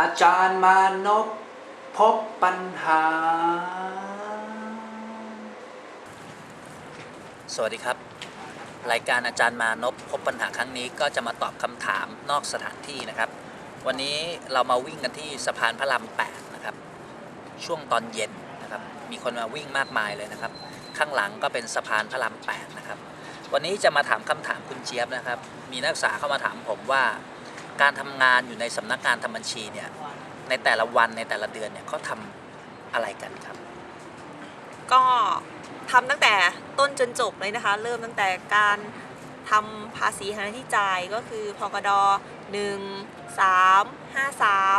อาจารย์มานพพบปัญหา สวัสดีครับ รายการอาจารย์มานพพบปัญหาครั้งนี้ก็จะมาตอบคำถามนอกสถานที่นะครับ วันนี้เรามาวิ่งกันที่สะพานพระราม8นะครับ ช่วงตอนเย็นนะครับ มีคนมาวิ่งมากมายเลยนะครับ ข้างหลังก็เป็นสะพานพระราม8นะครับ วันนี้จะมาถามคำถามคุณเจี๊ยบนะครับ มีนักศึกษาเข้ามาถามผมว่า การทำงานอยู่ในสำนักงานทำบัญชีเนี่ยในแต่ละวันในแต่ละเดือนเนี่ยเขาทำอะไรกันครับ ก็ทำตั้งแต่ต้นจนจบเลยนะคะ เริ่มตั้งแต่การทำภาษีหาที่จ่ายก็คือพกด1 3 5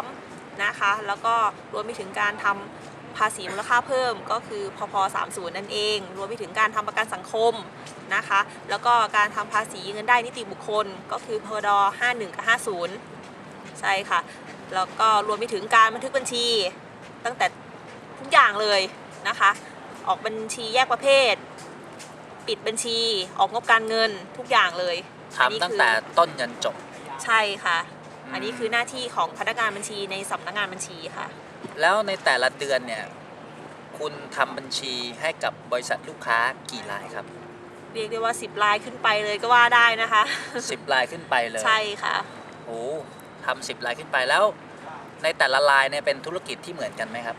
3นะคะ แล้วก็รวมไปถึงการทำ ภาษีมูลค่าเพิ่มก็คือพพ30 นั่นเอง รวมไปถึงการทำประกันสังคมนะคะ แล้วก็การทำภาษีเงินได้นิติบุคคล ก็คือพด51 กับ 50 ใช่ค่ะ แล้วก็รวมไปถึงการบันทึกบัญชี ตั้งแต่ทุกอย่างเลยนะคะ ออกบัญชีแยกประเภท ปิดบัญชี ออกงบการเงินทุกอย่างเลยอันนี้ทำตั้งคือแต่ต้นยันจบ ใช่ค่ะ อืมอันนี้คือหน้าที่ของพนักงานบัญชีในสำนักงานบัญชีค่ะ แล้วในแต่ละเดือนเนี่ยคุณทำบัญชีให้กับบริษัทลูกค้ากี่รายครับ เรียกได้ว่า 10ลายขึ้นไปเลยก็ว่าได้นะคะ 10รายขึ้นไปเลยใช่ค่ะ โอ้ทำสิบรายขึ้นไปแล้ว ในแต่ละรายเนี่ยเป็นธุรกิจที่เหมือนกันไหมครับ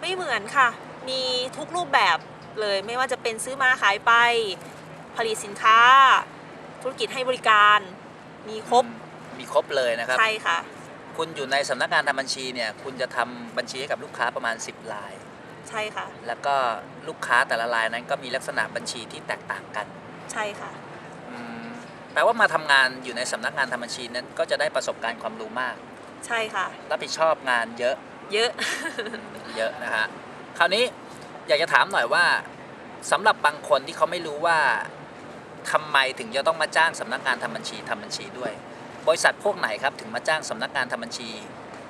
ไม่เหมือนค่ะ มีทุกรูปแบบเลยไม่ว่าจะเป็นซื้อมาขายไป ผลิตสินค้า ธุรกิจให้บริการ มีครบ มีครบเลยนะครับ ใช่ค่ะ คุณอยู่ในสำนักงานทำบัญชีเนี่ย คุณจะทำบัญชีให้กับลูกค้าประมาณ 10ราย ใช่ค่ะ แล้วก็ลูกค้าแต่ละรายนั้นก็มีลักษณะบัญชีที่แตกต่างกัน ใช่ค่ะอืมแปลว่ามาทำงานอยู่ในสำนักงานทำบัญชีนั้นก็จะได้ประสบการณ์ความรู้มาก ใช่ค่ะ รับผิดชอบงานเยอะ เยอะ เยอะนะฮะคราวนี้อยากจะถามหน่อยว่าสำหรับบางคนที่เขาไม่รู้ว่าทำไมถึงจะต้องมาจ้างสำนักงานทำบัญชีทำบัญชีด้วย บริษัทพวกไหนครับถึงมาจ้างสำนักงานทำบัญชี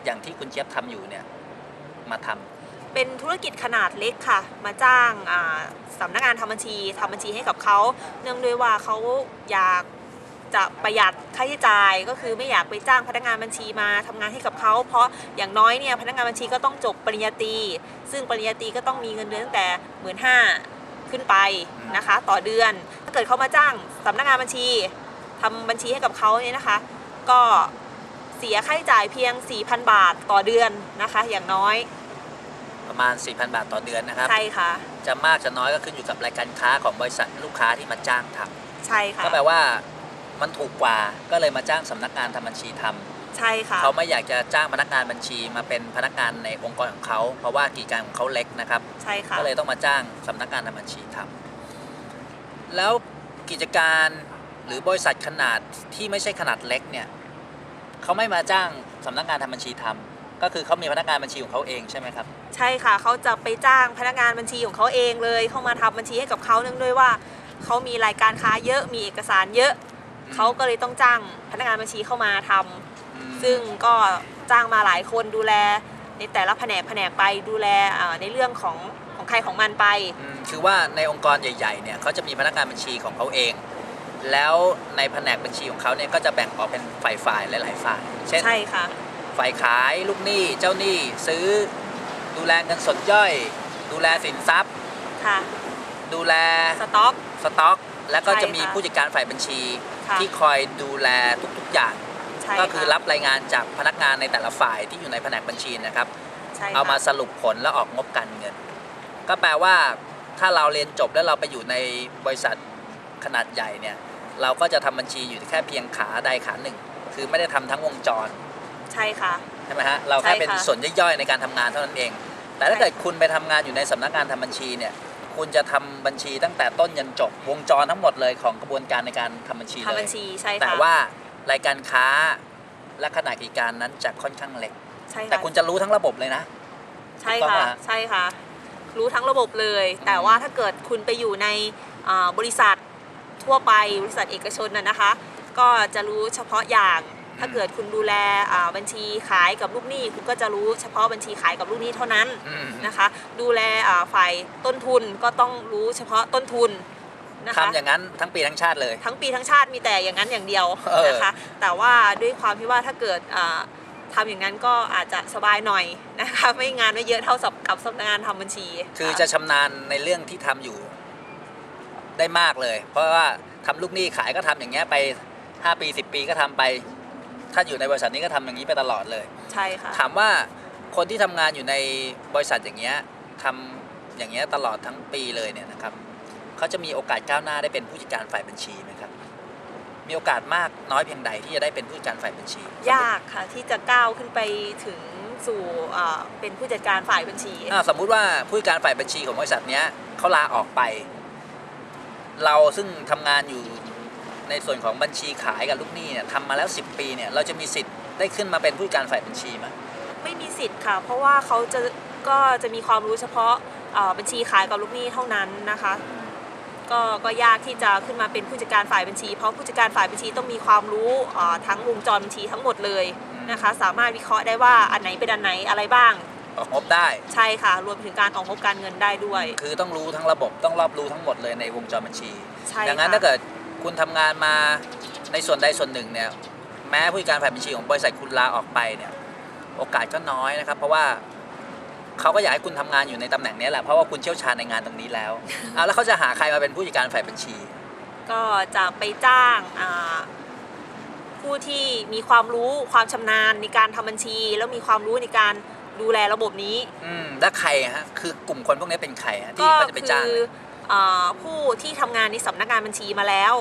อย่างที่คุณเจี๊ยบทำอยู่เนี่ยมาทำเป็นธุรกิจขนาดเล็กค่ะ มาจ้างอ่าสำนักงานทำบัญชีทำบัญชีให้กับเขาเนื่องด้วยว่าเขาอยากจะประหยัดค่าใช้จ่าย ก็คือไม่อยากไปจ้างพนักงานบัญชีมาทำงานให้กับเขาเพราะอย่างน้อยเนี่ยพนักงานบัญชีก็ต้องจบปริญญาตรีซึ่งปริญญาตรีก็ต้องมีเงินเดือนตั้งแต่หมื่นห้าขึ้นไปนะคะ ต่อเดือน ถ้าเกิดเขามาจ้างสำนักงานบัญชีทำบัญชีให้กับเขาเนี่ยนะคะ ก็เสียค่าใช้จ่ายเพียง 4,000 บาทต่อเดือนนะคะ อย่างน้อยประมาณ 4,000 บาทต่อเดือนนะครับ ใช่ค่ะ จะมากจะน้อยก็ขึ้นอยู่กับรายการค้าของบริษัทลูกค้าที่มาจ้างทำใช่ค่ะ ก็แปลว่ามันถูกกว่าก็เลยมาจ้างสำนักงานทำบัญชีทำใช่ค่ะ เขาไม่อยากจะจ้างพนักงานบัญชีมาเป็นพนักงานในองค์กรของเขา เพราะว่ากิจการของเขาเล็กนะครับ ใช่ค่ะ ก็เลยต้องมาจ้างสำนักงานทำบัญชีทำแล้วกิจการ หรือบริษัทขนาดที่ไม่ใช่ขนาดเล็กเนี่ยเขาไม่มาจ้างสำนักงานทำบัญชีทำก็คือเขามีพนักงานบัญชีของเขาเองใช่ไหมครับ ใช่ค่ะเขาจะไปจ้างพนักงานบัญชีของเขาเองเลยเข้ามาทำบัญชีให้กับเขาเนื่องด้วยว่าเขามีรายการค้าเยอะมีเอกสารเยอะเขาก็เลยต้องจ้างพนักงานบัญชีเข้ามาทำอืมซึ่งก็จ้างมาหลายคนดูแล ในแต่ละแผนกแผนกไปดูแลอ่าในเรื่องของของใครของมันไป อืมคือว่าในองค์กรใหญ่ ๆ เนี่ยเขาจะมีพนักงานบัญชีของเขาเอง แล้วในแผนกบัญชีของเขาเนี่ยก็จะแบ่งออกเป็นฝ่ายๆหลาย ๆ ฝ่าย เช่นใช่ค่ะ ฝ่ายขายลูกหนี้เจ้าหนี้ซื้อดูแลเงินสดย่อย ดูแลสินทรัพย์ค่ะ ดูแลสต็อกสต็อก แล้วก็ใช่จะมีค่ะผู้จัดการฝ่ายบัญชีค่ะที่คอยดูแลทุกๆอย่างใช่ก็คือค่ะรับรายงานจากพนักงานในแต่ละฝ่ายที่อยู่ในแผนกบัญชีนะครับใช่ค่ะเอามาสรุปผลแล้วออกงบการเงิน ก็แปลว่าถ้าเราเรียนจบแล้วเราไปอยู่ในบริษัทขนาดใหญ่เนี่ย เราก็จะทำบัญชีอยู่แค่เพียงขาใดขาหนึ่ง คือไม่ได้ทำทั้งวงจร ใช่ค่ะใช่ไหมฮะเราแค่ใช่ค่ะเป็นส่วนย่อยๆในการทำงานเท่านั้นเอง แต่ถ้าใช่เกิดคุณไปทำงานอยู่ในสำนักงานทำบัญชีเนี่ยคุณจะทำบัญชีตั้งแต่ต้นยันจบวงจรทั้งหมดเลยของกระบวนการในการทำบัญชีเลทำบัยญชีใช่ค่ะแต่ว่ารายการค้าและขนาดกิจการนั้นจะค่อนข้างเล็กใช่ค่ะแต่คุณจะรู้ทั้งระบบเลยนะ ใช่ถูกต้องค่ะไหมฮะใช่ค่ะ รู้ทั้งระบบเลย แต่ว่าถ้าเกิดคุณไปอยู่ในอ่าบริษัท ทั่วไปบริษัทเอกชนน่ะนะคะ ก็จะรู้เฉพาะอย่างถ้าเกิดคุณดูแลอ่าบัญชีขายกับลูกหนี้คุณก็จะรู้เฉพาะบัญชีขายกับลูกหนี้เท่านั้นอืมนะคะ ดูแลอ่าฝ่ายต้นทุนก็ต้องรู้เฉพาะต้นทุนนะคะทำอย่างนั้นทั้งปีทั้งชาติเลย ทั้งปีทั้งชาติมีแต่อย่างนั้นอย่างเดียวเออนะคะ แต่ว่าด้วยความที่ว่าถ้าเกิดอ่าทำอย่างนั้นก็อาจจะสบายหน่อยนะคะ ไม่งานไม่เยอะเท่ากับกับสำนักงานทำบัญชี คือจะชำนาญในเรื่องที่ทำอยู่ ได้มากเลย เพราะว่าทำลูกหนี้ขายก็ทำอย่างเงี้ยไป 5 ปี 10 ปีก็ทำไป ถ้าอยู่ในบริษัทนี้ก็ทำอย่างนี้ไปตลอดเลย ใช่ค่ะถามว่าคนที่ทำงานอยู่ในบริษัทอย่างเงี้ยทำอย่างเงี้ยตลอดทั้งปีเลยเนี่ยนะครับเขาจะมีโอกาสก้าวหน้าได้เป็นผู้จัดการฝ่ายบัญชีไหมครับมีโอกาสมากน้อยเพียงใดที่จะได้เป็นผู้จัดการฝ่ายบัญชี ยากค่ะที่จะก้าวขึ้นไปถึงสู่อ่าเป็นผู้จัดการฝ่ายบัญชีอ่าสมมุติว่าผู้จัดการฝ่ายบัญชีของบริษัทเนี้ยเขาลาออกไป เราซึ่งทำงานอยู่ในส่วนของบัญชีขายกับลูกหนี้เนี่ยทำมาแล้ว 10 ปีเนี่ยเราจะมีสิทธิ์ได้ขึ้นมาเป็นผู้จัดการฝ่ายบัญชีไหมไม่มีสิทธิ์ค่ะ เพราะว่าเขาจะก็จะมีความรู้เฉพาะบัญชีขายกับลูกหนี้เท่านั้นนะคะก็ก็ยากที่จะขึ้นมาเป็นผู้จัดการฝ่ายบัญชี เพราะผู้จัดการฝ่ายบัญชีต้องมีความรู้ทั้งวงจรบัญชีทั้งหมดเลยนะคะ สามารถวิเคราะห์ได้ว่าอันไหนเป็นอันไหนอะไรบ้าง ออกงบได้ ใช่ค่ะ รวมถึงการออกงบการเงินได้ด้วย คือต้องรู้ทั้งระบบต้องรอบรู้ทั้งหมดเลยในวงจรบัญชี ใช่ดังนั้นค่ะถ้าเกิดคุณทำงานมาในส่วนใดส่วนหนึ่งเนี่ยแม้ผู้จัดการฝ่ายบัญชีของบริษัทคุณลาออกไปเนี่ยโอกาสก็น้อยนะครับ เพราะว่าเขาก็อยากให้คุณทำงานอยู่ในตำแหน่งนี้แหละเพราะว่าคุณเชี่ยวชาญในงานตรงนี้แล้วอะแล้วเขาจะหาใครมาเป็นผู้จัดการฝ่ายบัญชี ก็จะไปจ้างอ่าผู้ที่มีความรู้ความชำนาญในการทำบัญชี แล้วมีความรู้ในการ ดูแลระบบนี้ อืมแล้วใครฮะคือกลุ่มคนพวกนี้เป็นใครฮะที่ก็เขาจะไปคืจ้างอเนี่ยอ่าผู้ที่ทำงานในสำนักงานบัญชีมาแล้ว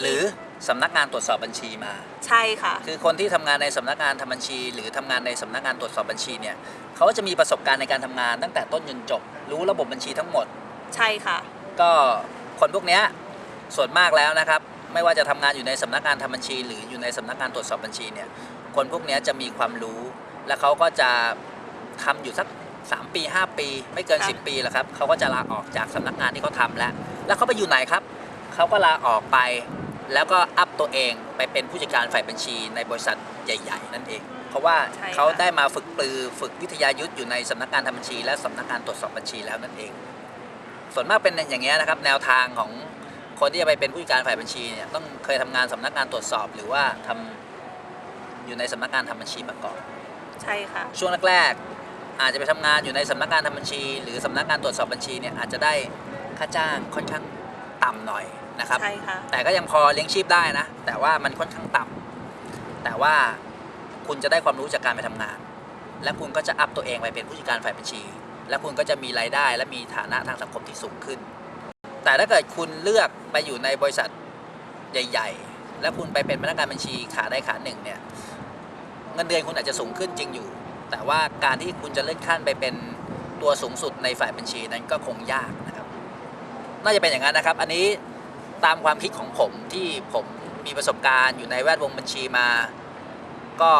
หรือสำนักงานตรวจสอบบัญชีมา ใช่ค่ะ คือคนที่ทำงานในสำนักงานทำบัญชี หรือทำงานในสำนักงานตรวจสอบบัญชีเนี่ยเขาก็จะมีประสบการณ์ในการทำงานตั้งแต่ต้นจนจบ รู้ระบบบัญชีทั้งหมด ใช่ค่ะ ก็คนพวกเนี้ยส่วนมากแล้วนะครับ ไม่ว่าจะทำงานอยู่ในสำนักงานทำบัญชี หรืออยู่ในสำนักงานตรวจสอบบัญชีเนี่ยคนพวกเนี้ยจะมีความรู้ และเขาก็จะ ทำอยู่สัก 3 ปี 5 ปี ไม่เกิน ค่ะ 10 ปีแล้วครับเขาก็จะลาออกจากสำนักงานที่เขาทำแล้ว แล้วเขาไปอยู่ไหนครับ เขาก็ลาออกไป แล้วก็อัพตัวเองไปเป็นผู้จัดการฝ่ายบัญชีในบริษัทใหญ่ ๆ นั่นเอง เพราะว่าใช่ค่ะ เขาได้มาฝึกปลือฝึกวิทยายุทธอยู่ในสำนักงานทำบัญชี และสำนักงานตรวจสอบบัญชีแล้วนั่นเอง ส่วนมากเป็นอย่างเงี้ยนะครับ แนวทางของคนที่จะไปเป็นผู้จัดการฝ่ายบัญชีเนี่ยต้องเคยทำงานสำนักงานตรวจสอบ หรือว่าทำอยู่ในสำนักงานทำบัญชีมาก่อน ใช่ค่ะ ช่วงแรกๆ อาจจะไปทำงานอยู่ในสำนักงานทำบัญชี หรือสำนักงานตรวจสอบบัญชีเนี่ยอาจจะได้ค่าจ้างค่อนข้างต่ำหน่อยนะครับใช่ค่ะแต่ก็ยังพอเลี้ยงชีพได้นะ แต่ว่ามันค่อนข้างต่ำแต่ว่าคุณจะได้ความรู้จากการไปทำงาน และคุณก็จะอัพตัวเองไปเป็นผู้จัดการฝ่ายบัญชี และคุณก็จะมีรายได้ และมีฐานะทางสังคมที่สูงขึ้น แต่ถ้าเกิดคุณเลือกไปอยู่ในบริษัทใหญ่ ๆ และคุณไปเป็นพนักงานบัญชีขาได้ขาหนึ่งเนี่ยเงินเดือนคุณอาจจะสูงขึ้นจริงอยู่ แต่ว่าการที่คุณจะเลื่อนขั้นไปเป็นตัวสูงสุดในฝ่ายบัญชีนั้นก็คงยากนะครับ น่าจะเป็นอย่างนั้นนะครับ อันนี้ตามความคิดของผมที่ผมมีประสบการณ์อยู่ในแวดวงบัญชีมา ก็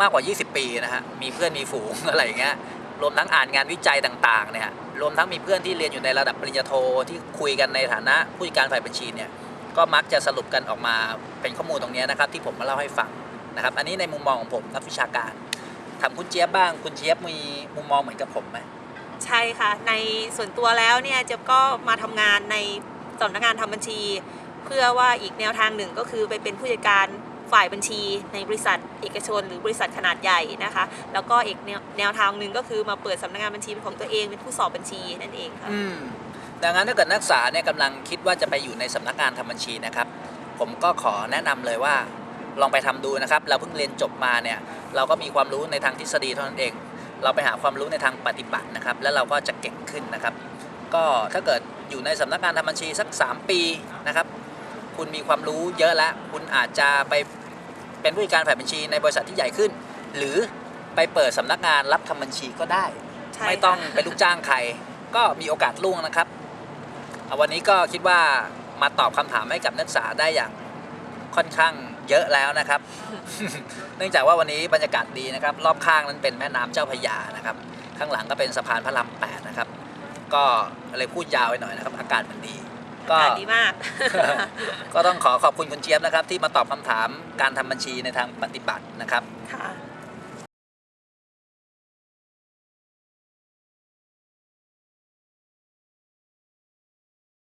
มากกว่า 20 ปีนะฮะ มีเพื่อนมีฝูงอะไรอย่างเงี้ย รวมทั้งอ่านงานวิจัยต่างๆเนี่ยรวมทั้งมีเพื่อนที่เรียนอยู่ในระดับปริญญาโทที่คุยกันในฐานะผู้จัดการฝ่ายบัญชีเนี่ย ก็มักจะสรุปกันออกมาเป็นข้อมูลตรงนี้นะครับที่ผมมาเล่าให้ฟังนะครับ อันนี้ในมุมมองของผมนักวิชาการ ถามคุณเจี๊ยบบ้าง คุณเจี๊ยบมีมุมมองเหมือนกับผมไหมใช่ค่ะ ในส่วนตัวแล้วเนี่ยเจะก็มาทำงานในสำนักงานทำบัญชี เพื่อว่าอีกแนวทางหนึ่งก็คือไปเป็นผู้จัดการฝ่ายบัญชีในบริษัทเอกชน หรือบริษัทขนาดใหญ่นะคะ แล้วก็อีกแนวแนวทางหนึ่งก็คือมาเปิดสำนักงานบัญชีเป็นของตัวเองเป็นผู้สอบบัญชีนั่นเองค่ะอืมดังนั้นถ้าเกิดนักศึกษาเนี่ยกำลังคิดว่าจะไปอยู่ในสำนักงานทำบัญชีนะครับ ผมก็ขอแนะนำเลยว่า ลองไปทำดูนะครับ เราเพิ่งเรียนจบมาเนี่ยเราก็มีความรู้ในทางทฤษฎีเท่านั้นเอง เราไปหาความรู้ในทางปฏิบัตินะครับ แล้วเราก็จะเก่งขึ้นนะครับ ก็ถ้าเกิดอยู่ในสำนักงานทำบัญชีสัก 3 ปีนะครับ คุณมีความรู้เยอะแล้ว คุณอาจจะไปเป็นผู้จัดการฝ่ายบัญชีในบริษัทที่ใหญ่ขึ้น หรือไปเปิดสำนักงานรับทำบัญชีก็ได้ใช่ไม่ต้องค่ะเป็นลูกจ้างใคร ก็มีโอกาสลุ่งนะครับเอาวันนี้ก็คิดว่ามาตอบคำถามให้กับนักศึกษาได้อย่างค่อนข้าง เยอะแล้วนะครับ เนื่องจากว่าวันนี้บรรยากาศดีนะครับ รอบข้างนั้นเป็นแม่น้ำเจ้าพระยานะครับ ข้างหลังก็เป็นสะพานพระรามแปดนะครับ ก็เลยพูดยาวไปหน่อยนะครับ อากาศมันดี ก็อากาศดีมาก ก็ต้องขอขอบคุณคุณเจี๊ยบนะครับ ที่มาตอบคำถามการทำบัญชีในทางปฏิบัตินะครับค่ะ